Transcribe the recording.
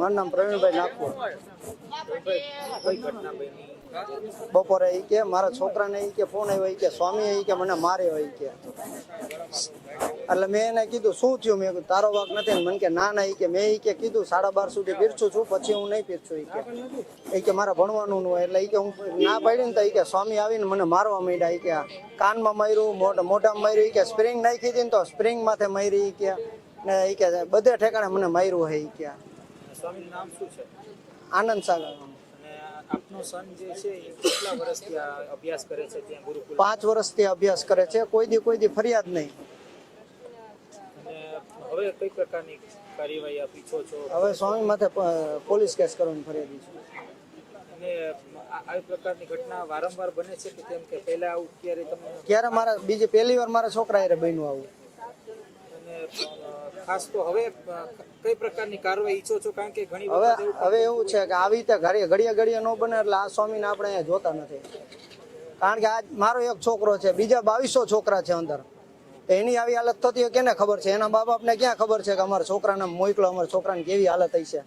મારું નામ પ્રવીણભાઈ નાગપુર. બપોરે એ કે, મારા છોકરાને એ કે ફોન આવ્યો કે સ્વામી એ કે મને માર્યો એ કે. એટલે મેં એને કીધું, શું થયું? મેં તારો વાક નથી. મને કે, ના ના એ કે, મેં એ કે કીધું, સાડા બાર સુધી પીરછું છું, પછી હું નહીં પીરછું, ઈ કે. એ કે, મારે ભણવાનું હોય. એટલે એ કે, હું ના પાડી ને તો એ કે, સ્વામી આવીને મને મારવા માંડ્યા એ કે. કાનમાં માર્યું, મોઢા, મોઢામાં માર્યું એ કે, સ્પ્રિંગ નાખી હતી ને તો સ્પ્રિંગ માથે મારી કે. ને એ કે, બધે ઠેકાણે મને માર્યું હે એ કે. સ્વામીનું નામ શું છે? આનંદ સાગર. અને આપનો સન જે છે એ કેટલા વર્ષથી અભ્યાસ કરે છે ત્યાં ગુરુકુલ પાંચ વર્ષથી અભ્યાસ કરે છે કોઈ દી કોઈ દી ફરિયાદ નહીં. અને હવે કઈ પ્રકારની કાર્યવાહી આપી છો છો? હવે સ્વામી માથે પોલીસ કેસ કરવાની ફરિયાદી છે. અને આ આવી પ્રકારની ઘટના વારંવાર બને છે કે કેમ કે પહેલા આવું ક્યારે તમને ક્યારે મારા બીજી પહેલી વાર મારા છોકરા હારે બન્યું આવું. અને ખાસ તો હવે કઈ પ્રકારની કાર્યવાહી ઈચ્છો છો? કારણ કે ઘણી હવે એવું હવે એવું છે કે આવી રીતે ઘરે ઘડીએ ઘડીએ ન બને એટલે આ સ્વામીને આપણે અહીંયા જોતા નથી. કારણ કે આજ મારો એક છોકરો છે બીજા બાવીસો છોકરા છે અંદર. એની આવી હાલત થતી હોય કેને ખબર છે? એના મા બાપને ક્યાં ખબર છે કે અમારા છોકરાને મોકલો અમારા છોકરાને કેવી હાલત થઈ છે?